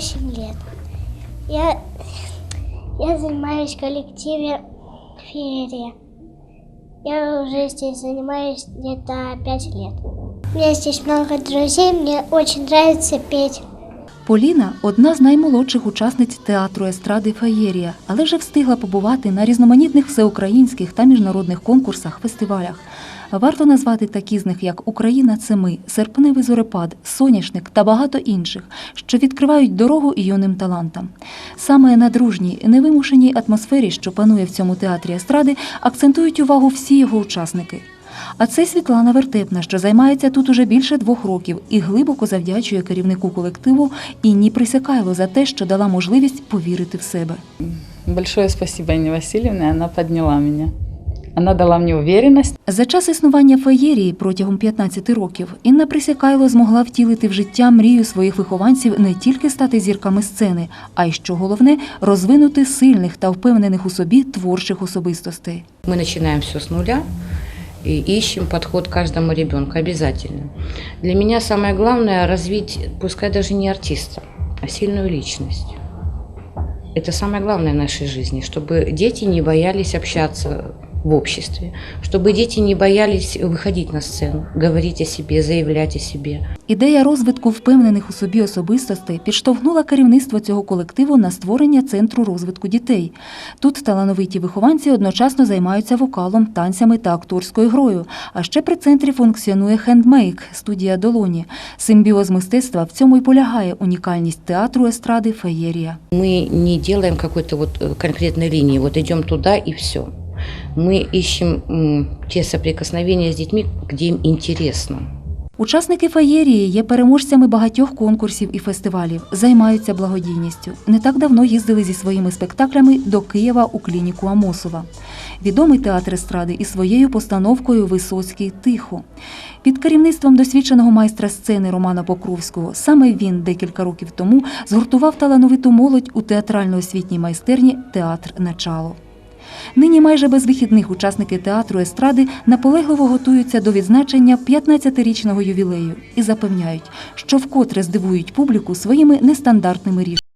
8 лет. Я, я занимаюсь в коллективе феерия. Я уже здесь занимаюсь где-то 5 лет. У меня здесь много друзей, мне очень нравится петь. Поліна одна з наймолодших учасниць театру естради Феєрія, але вже встигла побувати на різноманітних всеукраїнських та міжнародних конкурсах, фестивалях. Варто назвати такі з них, як Україна це ми, Серпневий зорепад, Соняшник та багато інших, що відкривають дорогу і юним талантам. Саме на дружній, невимушеній атмосфері, що панує в цьому театрі естради, акцентують увагу всі його учасники. А це Світлана Вертепна, що займається тут уже більше двох років і глибоко завдячує керівнику колективу Інні Присякайло за те, що дала можливість повірити в себе. Большое спасибо Инне Васильевне, она подняла меня. Она дала мне уверенность. За час існування феєрії протягом 15 років Інна Присякайло змогла втілити в життя мрію своїх вихованців не тільки стати зірками сцени, а й що головне розвинути сильних та впевнених у собі творчих особистостей. Мы начинаем все с нуля и ищем подход каждому ребенку обязательно. Для меня самое главное развить, пускай даже не артиста, а сильную личность. Это самое главное в нашей жизни, чтобы дети не боялись общаться в обществе, чтобы дети не боялись выходить на сцену, говорить о себе, заявлять о себе. Ідея розвитку впевнених у собі особистостей підштовхнула керівництво цього колективу на створення центру розвитку дітей. Тут талановиті вихованці одночасно займаються вокалом, танцями та акторською грою. А ще при центрі функціонує хендмейк, студія долоні. Симбіоз мистецтва в цьому й полягає унікальність театру естради Феєрія. Мы не делаем какой-то вот э, конкретной линии, вот идем туда и все. Мы ищем те соприкосновения с детьми, где им интересно. Учасники феєрії є переможцями багатьох конкурсів і фестивалів, займаються благодійністю. Не так давно їздили зі своїми спектаклями до Києва у клініку Амосова. Відомий театр естради із своєю постановкою Висоцький тихо. Під керівництвом досвідченого майстра сцени Романа Покровського саме він декілька років тому згуртував талановиту молодь у театрально-освітній майстерні Театр Начало. Нині майже без вихідних учасники театру естради наполегливо готуються до відзначення 15-річного ювілею і запевняють, що вкотре здивують публіку своїми нестандартними рішеннями.